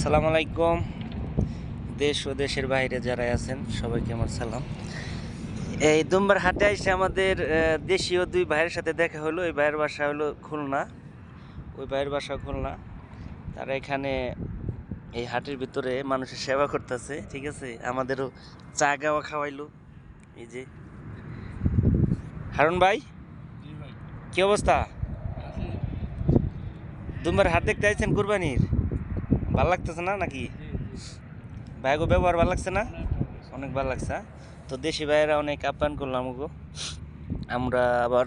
সালাম আলাইকুম। দেশ ও দেশের বাইরে যারা আছেন সবাইকে আমার সালাম। এই দুম্বার হাটে এসে আমাদের দেশীয় দুই ভাইয়ের সাথে দেখা হলো। ওই ভাইয়ের বাসা হলো খুলনা। ওই ভাইয়ের বাসা খুলনা। তারা এখানে এই হাটের ভিতরে মানুষের সেবা করতেছে ঠিক আছে? আমাদেরও চা গাওয়া খাওয়াইলো। এই যে। হারুন ভাই? কি অবস্থা? দুম্বার হাট দেখতে আইছেন কুরবানির? ভালো লাগতেছে না নাকি? ভাইগো ব্যবহার ভালো লাগছে না? অনেক ভালো লাগছে হ্যাঁ? তো দেশি ভাইয়েরা অনেক আপ্যায়ন করলাম ওগো আমরা আবার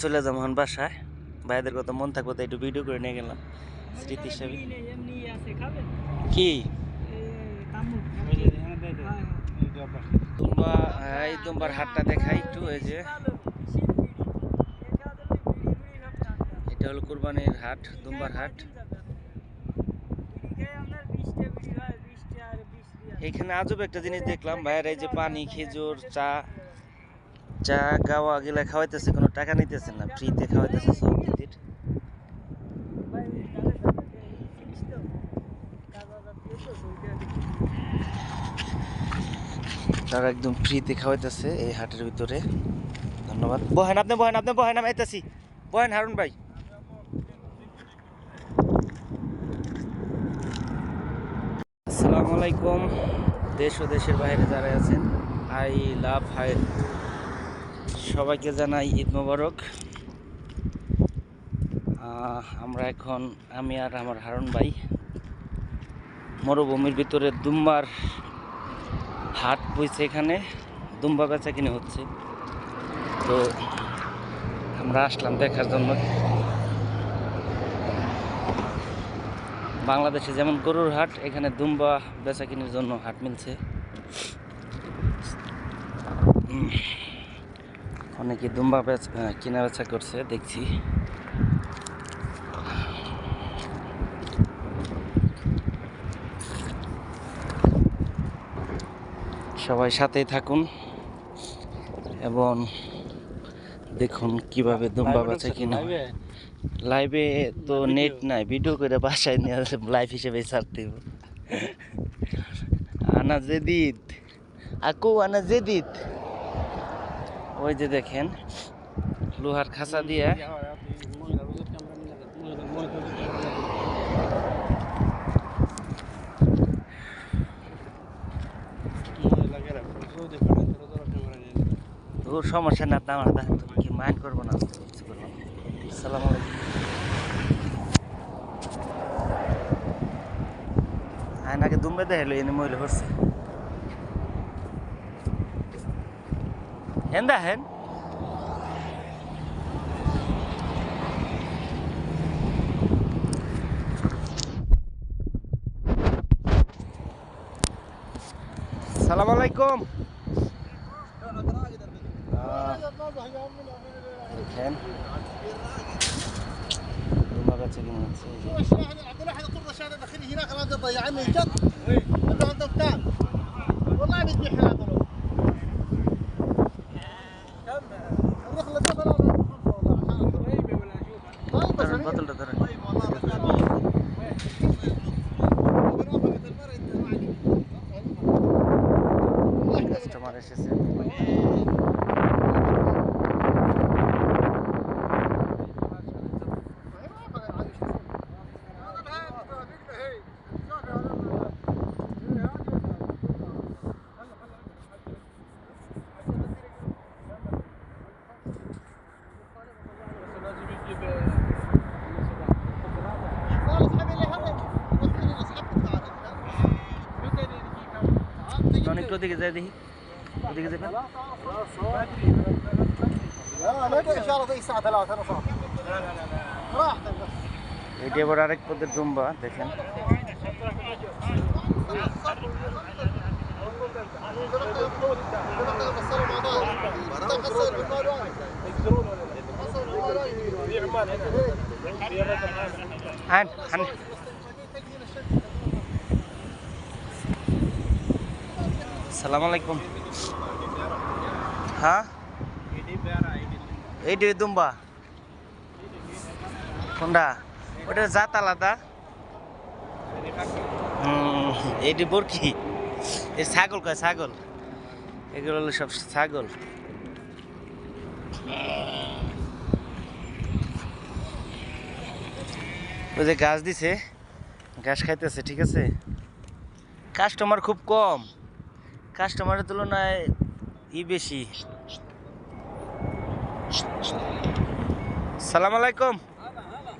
চলে যাব এখন বাসায়। ভাইদের কথা মন থাকব তাই একটু ভিডিও করে নিয়ে গেলাম স্মৃতি হিসাবে। কি? তোমরা এই তোমার হাটটা দেখাই একটু এই যে। এটা হলো কুরবানির হাট দুম্বার হাট। এখানে আজব একটা জিনিস দেখলাম ভাইয়ের এই যে পানি খেজুর চা। চা গাওয়া গেলে খাওয়াইতেছে কোনো টাকা নিতেছে না ফ্রিতে খাওয়াইতেছে সব দিদির তারা একদম ফ্রিতে খাওয়াইতেছে এই হাটের ভিতরে। ধন্যবাদ। বহেন আপনি বহেন আপনি বহেন আমি আইতাছি। বহেন হারুন ভাই। আসসালামু আলাইকুম। দেশ ও দেশের বাইরে যারা আছেন, আই লাভ হাই। সবাইকে জানাই ঈদ মোবারক। আমরা এখন, আমি আর আমার হারুন ভাই মরুভূমির ভিতরে দুম্বার হাট বইছে এখানে, দুম্বা বেচা কিনে হচ্ছে। তো আমরা আসলাম দেখার জন্য। বাংলাদেশে যেমন গরুর হাট, এখানে দুম্বা বেচা কিনের জন্য হাট মিলছে। অনেকে দুম্বা কিনা বেচা করছে, দেখছি। সবাই সাথেই থাকুন এবং দেখুন কীভাবে দুম্বা বেচা কিনা। লাইভে তো নেট নাই ভিডিও করে বাসায় নিয়ে লাইভ হিসেবে ছাড়তে হবে। আনা জেদিদ আকু আনা জেদিদ ওই যে দেখেন লোহার খাঁচা দিয়ে। ওর সমস্যা না আমার দেখেন তুমি কি মাইন্ড করব না করব না সালাম আলাইকুম। আয়নাকে দুম্বে দেখাইলো, এনে মহিলা করছে হেন দেখেন সালাম আলাইকুম। كان؟ ما غتجي من واش واحد عندنا واحد قرده شاده داخل هناك راه ضيعنا الجد هذا عندنا والله بيدي حال ওদিকে যাই দেখি ওদিকে যাবেন لا ما ان شاء الله زي الساعة 3 انا صاحي راحتك بس এটি আবার আরেক পদের ডুম্বা দেখেন আন আন সালাম আলাইকুম। হ্যাঁ? এইটি দুম্বা। কোনটা? ওটার জাত আলাদা। এইটি বরকি। এই ছাগল কয় ছাগল? এগুলো হলো সব ছাগল। ওই যে গাছ দিছে ঘাস খাইতেছে ঠিক আছে? কাস্টমার খুব কম। কাস্টমারের তুলনায় ই বেশি সালাম আলাইকুম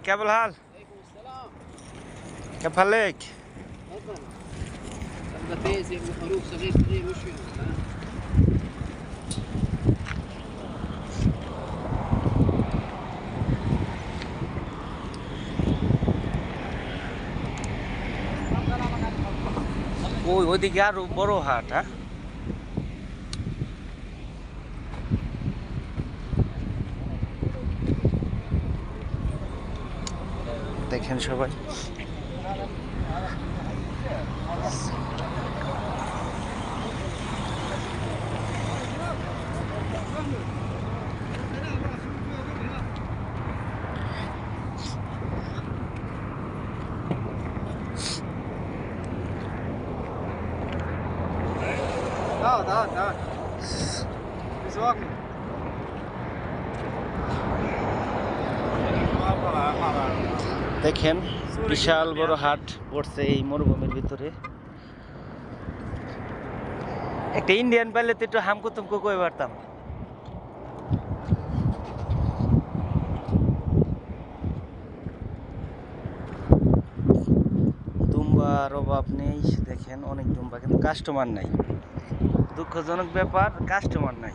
কেবল হাল كيف حالك؟ غفازي خروف صغير صغير مش فيهم ওই ওইদিকে আরো বড় হাট হ্যাঁ দেখেন সবাই Da, da, da. He's walking. দেখেন, বিশাল বড় হাট পড়ছে এই মরুভূমির ভিতরে। একটা ইন্ডিয়ান পাইলে তো একটু হামকো তুমকো কই পারতাম। দুম্বার অভাব নেই, দেখেন, অনেক দুম্বা, কিন্তু কাস্টমার নাই। দুঃখজনক ব্যাপার কাস্টমার নাই।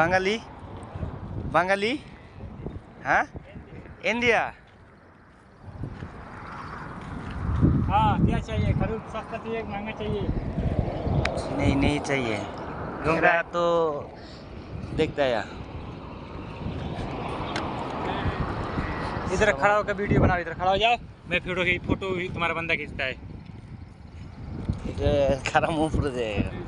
বাঙালি বাঙালি হ্যাঁ ইন্ডিয়া हाँ क्या चाहिए खरूफ सस्ता चाहिए कि महंगा चाहिए नहीं नहीं चाहिए मेरा तो देखता है इधर खड़ा होकर वीडियो बनाओ इधर खड़ा हो जाओ मैं फोटो की फोटो ही तुम्हारा बंदा खींचता है ये खरा मुंह पर जाएगा